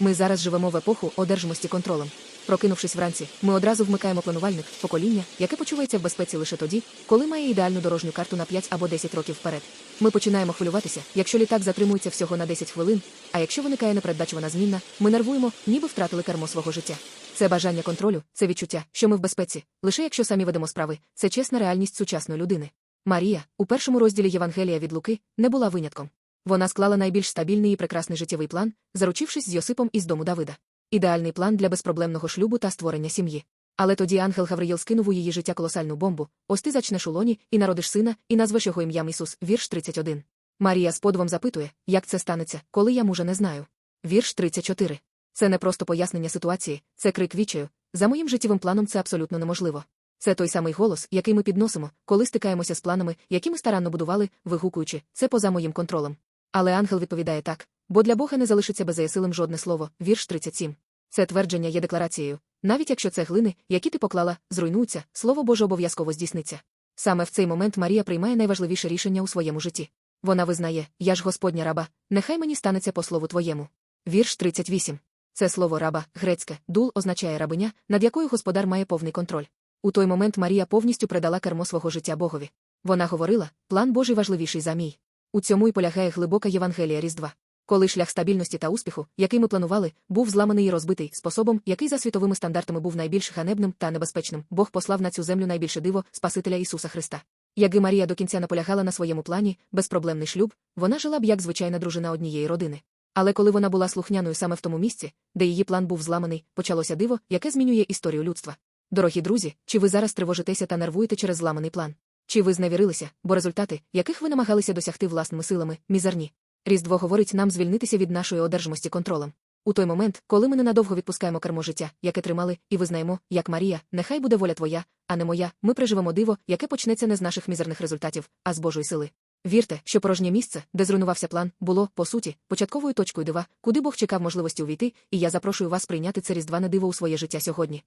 Ми зараз живемо в епоху одержимості контролем. Прокинувшись вранці, ми одразу вмикаємо планувальник, покоління, яке почувається в безпеці лише тоді, коли має ідеальну дорожню карту на 5 або 10 років вперед. Ми починаємо хвилюватися, якщо літак затримується всього на 10 хвилин, а якщо виникає непередбачувана змінна, ми нервуємо, ніби втратили кермо свого життя. Це бажання контролю, це відчуття, що ми в безпеці, лише якщо самі ведемо справи, це чесна реальність сучасної людини. Марія, у першому розділі Євангелія від Луки, не була винятком. Вона склала найбільш стабільний і прекрасний життєвий план, заручившись з Йосипом із дому Давида. Ідеальний план для безпроблемного шлюбу та створення сім'ї. Але тоді ангел Гавриїл скинув у її життя колосальну бомбу, ось ти зачнеш у лоні, і народиш сина, і назвеш його ім'ям Ісус, вірш 31. Марія з подивом запитує, як це станеться, коли я мужа не знаю. Вірш 34. Це не просто пояснення ситуації, це крик вічаю. За моїм життєвим планом це абсолютно неможливо. Це той самий голос, який ми підносимо, коли стикаємося з планами, які ми старанно будували, вигукуючи, це поза моїм контролем. Але ангел відповідає так, бо для Бога не залишиться беззаясилим жодне слово, вірш 37. Це твердження є декларацією. Навіть якщо це глини, які ти поклала, зруйнуються, слово Боже обов'язково здійсниться. Саме в цей момент Марія приймає найважливіше рішення у своєму житті. Вона визнає, я ж Господня раба, нехай мені станеться по слову твоєму. Вірш 38. Це слово раба, грецьке, дул означає рабиня, над якою господар має повний контроль. У той момент Марія повністю придала кермо свого життя Богові. Вона говорила, план Божий важливіший за мій. У цьому й полягає глибока Євангелія Різдва. Коли шлях стабільності та успіху, який ми планували, був зламаний і розбитий способом, який за світовими стандартами був найбільш ганебним та небезпечним, Бог послав на цю землю найбільше диво Спасителя Ісуса Христа. Якби Марія до кінця наполягала на своєму плані, безпроблемний шлюб, вона жила б як звичайна дружина однієї родини. Але коли вона була слухняною саме в тому місці, де її план був зламаний, почалося диво, яке змінює історію людства. Дорогі друзі, чи ви зараз тривожитеся та нервуєте через зламаний план? Чи ви зневірилися, бо результати, яких ви намагалися досягти власними силами, мізерні? Різдво говорить нам звільнитися від нашої одержимості контролем. У той момент, коли ми ненадовго відпускаємо кермо життя, яке тримали, і визнаємо, як Марія, нехай буде воля твоя, а не моя, ми переживемо диво, яке почнеться не з наших мізерних результатів, а з Божої сили. Вірте, що порожнє місце, де зруйнувався план, було, по суті, початковою точкою дива, куди Бог чекав можливості увійти, і я запрошую вас прийняти це різдване диво у своє життя сьогодні.